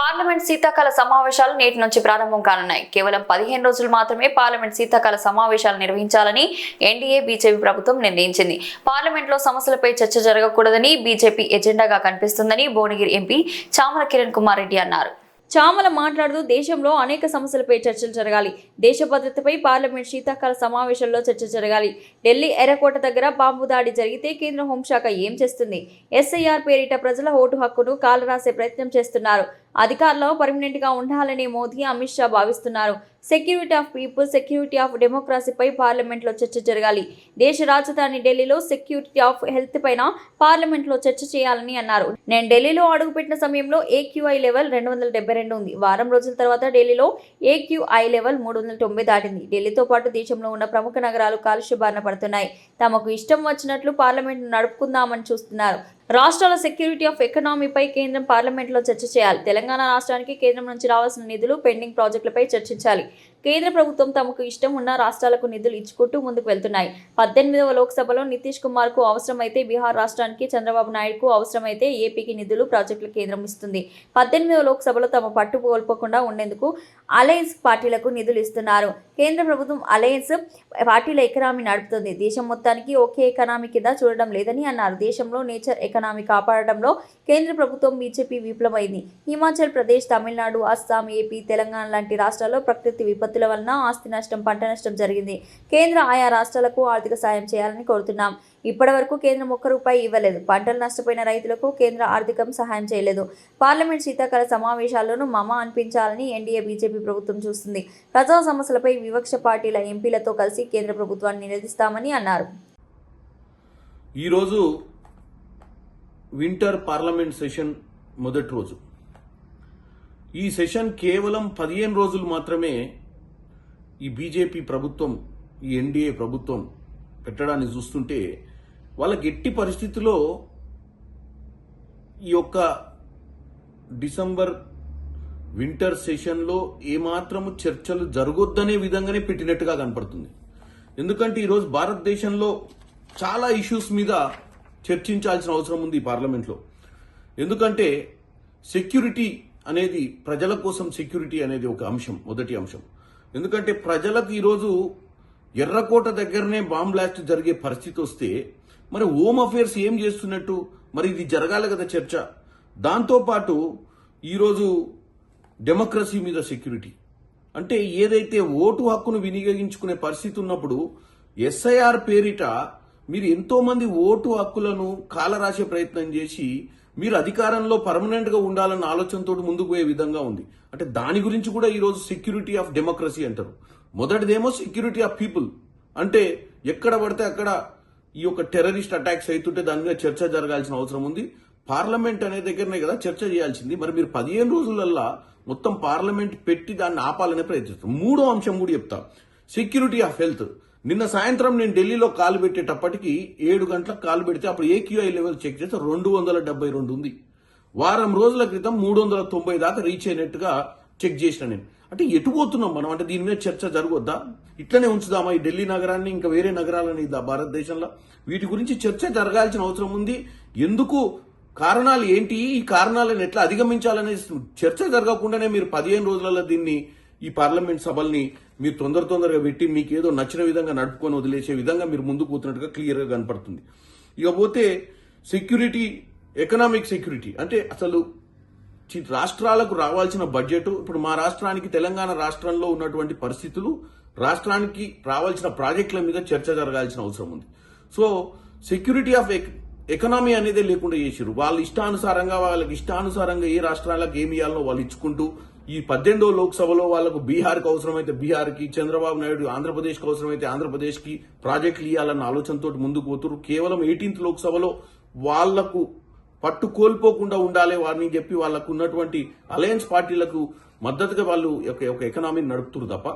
Parliament శీతాకాల సమావేశాలు నేటి నుంచి ప్రారంభం కానున్నాయి. కేవలం పదిహేను రోజులు మాత్రమే పార్లమెంట్ శీతాకాల సమావేశాలు నిర్వహించాలని ఎన్డీఏ బీజేపీ ప్రభుత్వం నిర్ణయించింది. పార్లమెంట్లో సమస్యలపై చర్చ జరగకూడదని బీజేపీ ఎజెండాగా కనిపిస్తుందని భువనగిరి ఎంపీ చామల కిరణ్ కుమార్ రెడ్డి అన్నారు. చామల మాట్లాడుతూ దేశంలో అనేక సమస్యలపై చర్చలు జరగాలి. దేశ భద్రతపై పార్లమెంట్ శీతాకాల సమావేశంలో చర్చ జరగాలి. ఢిల్లీ ఎర్రకోట దగ్గర బాంబు దాడి జరిగితే కేంద్ర హోంశాఖ ఏం చేస్తుంది? ఎస్ఐఆర్ పేరిట ప్రజల ఓటు హక్కును కాలరాసే ప్రయత్నం చేస్తున్నారు. అధికారంలో పర్మనెంట్గా ఉండాలని మోదీ అమిత్ షా భావిస్తున్నారు. Security of people security of డెమోక్రసీపై పార్లమెంట్లో చర్చ జరగాలి. దేశ రాజధాని ఢిల్లీలో సెక్యూరిటీ ఆఫ్ హెల్త్ పైన పార్లమెంట్లో చర్చ చేయాలని అన్నారు. నేను ఢిల్లీలో అడుగుపెట్టిన సమయంలో ఏక్యూఐ లెవెల్ రెండు వందల డెబ్బై రెండు ఉంది. వారం రోజుల తర్వాత ఢిల్లీలో ఏక్యూఐ లెవెల్ మూడు వందల తొంభై దాటింది. ఢిల్లీతో పాటు దేశంలో ఉన్న ప్రముఖ నగరాలు కాలుష్య బారిన పడుతున్నాయి. తమకు ఇష్టం వచ్చినట్లు పార్లమెంట్ నడుపుకుందామని చూస్తున్నారు. రాష్ట్రాల సెక్యూరిటీ ఆఫ్ ఎకనామీపై కేంద్రం పార్లమెంట్లో చర్చ చేయాలి. తెలంగాణ రాష్ట్రానికి కేంద్రం నుంచి రావాల్సిన నిధులు పెండింగ్ ప్రాజెక్టులపై చర్చించాలి. కేంద్ర ప్రభుత్వం తమకు ఇష్టం ఉన్న రాష్ట్రాలకు నిధులు ఇచ్చుకుంటూ ముందుకు వెళ్తున్నాయి. పద్దెనిమిదవ లోక్సభలో నితీష్ కుమార్కు అవసరమైతే బీహార్ రాష్ట్రానికి చంద్రబాబు నాయుడుకు అవసరమైతే ఏపీకి నిధులు ప్రాజెక్టులు కేంద్రం ఇస్తుంది. పద్దెనిమిదవ లోక్సభలో తమ పట్టు కోల్పోకుండా ఉండేందుకు అలయన్స్ పార్టీలకు నిధులు ఇస్తున్నారు. కేంద్ర ప్రభుత్వం అలయన్స్ పార్టీల ఎకనామీ నడుపుతుంది. దేశం మొత్తానికి ఒకే ఎకనామీ కింద చూడడం లేదని అన్నారు. దేశంలో నేచర్ ఎకనామీ కాపాడడంలో కేంద్ర ప్రభుత్వం బీజేపీ విఫలమైంది. హిమాచల్ ప్రదేశ్ తమిళనాడు అస్సాం ఏపీ తెలంగాణ లాంటి రాష్ట్రాల్లో ప్రకృతి విపత్తు విపత్తుల వలన ఆస్తి నష్టం పంట నష్టం జరిగింది. కేంద్ర ఆయా రాష్ట్రాలకు ఆర్థిక సాయం చేయాలని కోరుతున్నాం. ఇప్పటి వరకు కేంద్రం ఒక్క రూపాయి ఇవ్వలేదు. పంటలు నష్టపోయిన రైతులకు కేంద్ర ఆర్థికం సహాయం చేయలేదు. పార్లమెంట్ శీతాకాల సమావేశాల్లోనూ మమ అనిపించాలని ఎన్డీఏ బీజేపీ ప్రభుత్వం చూస్తుంది. ప్రజా సమస్యలపై వివక్ష పార్టీల ఎంపీలతో కలిసి కేంద్ర ప్రభుత్వాన్ని నిలదీస్తామని అన్నారు. ఈరోజు వింటర్ పార్లమెంట్ సెషన్ మొదటి రోజు. ఈ సెషన్ కేవలం పదిహేను రోజులు మాత్రమే ఈ బీజేపీ ప్రభుత్వం ఈ ఎన్డీఏ ప్రభుత్వం పెట్టడాన్ని చూస్తుంటే వాళ్ళకి ఎట్టి పరిస్థితుల్లో ఈ యొక్క డిసెంబర్ వింటర్ సెషన్లో ఏమాత్రము చర్చలు జరగొద్దనే విధంగానే పెట్టినట్టుగా కనపడుతుంది. ఎందుకంటే ఈరోజు భారతదేశంలో చాలా ఇష్యూస్ మీద చర్చించాల్సిన అవసరం ఉంది ఈ పార్లమెంట్లో. ఎందుకంటే సెక్యూరిటీ అనేది ప్రజల కోసం సెక్యూరిటీ అనేది ఒక అంశం మొదటి అంశం. ఎందుకంటే ప్రజలకు ఈరోజు ఎర్రకోట దగ్గరనే బాంబ్ బ్లాస్ట్ జరిగే పరిస్థితి వస్తే మరి హోమ్ అఫేర్స్ ఏం చేస్తున్నట్టు? మరి ఇది జరగాలి కదా చర్చ. దాంతోపాటు ఈరోజు డెమోక్రసీ మీద సెక్యూరిటీ. అంటే ఏదైతే ఓటు హక్కును వినియోగించుకునే పరిస్థితి ఉన్నప్పుడు ఎస్ఐఆర్ పేరిట మీరు ఎంతోమంది ఓటు హక్కులను కాలరాసే ప్రయత్నం చేసి మీరు అధికారంలో పర్మనెంట్గా ఉండాలన్న ఆలోచనతో ముందుకు పోయే విధంగా ఉంది. అంటే దాని గురించి కూడా ఈరోజు సెక్యూరిటీ ఆఫ్ డెమోక్రసీ అంటారు. మొదటిదేమో సెక్యూరిటీ ఆఫ్ పీపుల్. అంటే ఎక్కడ పడితే అక్కడ ఈ యొక్క టెర్రరిస్ట్ అటాక్స్ అవుతుంటే దాని మీద చర్చ జరగాల్సిన అవసరం ఉంది. పార్లమెంట్ అనే దగ్గరనే కదా చర్చ చేయాల్సింది. మరి మీరు పదిహేను రోజులల్లా మొత్తం పార్లమెంట్ పెట్టి దాన్ని ఆపాలనే ప్రయత్నిస్తారు. మూడో అంశం కూడా చెప్తా. Security of health. నిన్న సాయంత్రం నేను ఢిల్లీలో కాలు పెట్టేటప్పటికి ఏడు గంటలకు కాలు పెడితే అప్పుడు ఏక్యూఐ లెవెల్ చెక్ చేస్తే రెండు వందల డెబ్బై రెండు ఉంది. వారం రోజుల క్రితం మూడు వందల తొంభై దాకా రీచ్ అయినట్టుగా చెక్ చేసిన నేను. అంటే ఎటు పోతున్నాం మనం? అంటే దీని మీద చర్చ జరగొద్దా? ఇట్లనే ఉంచుదామా ఈ ఢిల్లీ నగరాన్ని ఇంకా వేరే నగరాలని ఇదా భారతదేశంలో? వీటి గురించి చర్చ జరగాల్సిన అవసరం ఉంది. ఎందుకు? కారణాలు ఏంటి? ఈ కారణాలను ఎట్లా అధిగమించాలనే చర్చ జరగకుండానే మీరు పదిహేను రోజులలో దీన్ని ఈ పార్లమెంట్ సభల్ని మీరు తొందర తొందరగా పెట్టి మీకు ఏదో నచ్చిన విధంగా నడుపుకొని వదిలేసే విధంగా మీరు ముందుకు పోతున్నట్టుగా క్లియర్గా కనపడుతుంది. ఇకపోతే సెక్యూరిటీ ఎకనామిక్ సెక్యూరిటీ అంటే అసలు చి- రాష్ట్రాలకు రావాల్సిన బడ్జెట్ ఇప్పుడు మా రాష్ట్రానికి తెలంగాణ రాష్ట్రంలో ఉన్నటువంటి పరిస్థితులు రాష్ట్రానికి రావాల్సిన ప్రాజెక్టుల మీద చర్చ జరగాల్సిన అవసరం ఉంది. సో సెక్యూరిటీ ఆఫ్ ఎకనామీ అనేది లేకుండా చేసారు వాళ్ళ ఇష్టానుసారంగా వాళ్ళకి ఇష్టానుసారంగా ఏ రాష్ట్రాలకు ఏమి ఇవ్వాలో వాళ్ళు ఇచ్చుకుంటూ ఈ పద్దెనిమిదో లోక్సభలో వాళ్ళకు బీహార్కి అవసరమైతే బీహార్కి చంద్రబాబు నాయుడు ఆంధ్రప్రదేశ్కి అవసరమైతే ఆంధ్రప్రదేశ్కి ప్రాజెక్టులు ఇవ్వాలన్న ఆలోచనతో ముందుకు పోతున్నారు కేవలం ఎయిటీన్త్ లోక్సభలో వాళ్ళకు పట్టు కోల్పోకుండా ఉండాలి వారిని చెప్పి వాళ్ళకు ఉన్నటువంటి అలయన్స్ పార్టీలకు మద్దతుగా వాళ్ళు ఒక ఒక ఎకనామీని నడుపుతున్నారు తప్ప.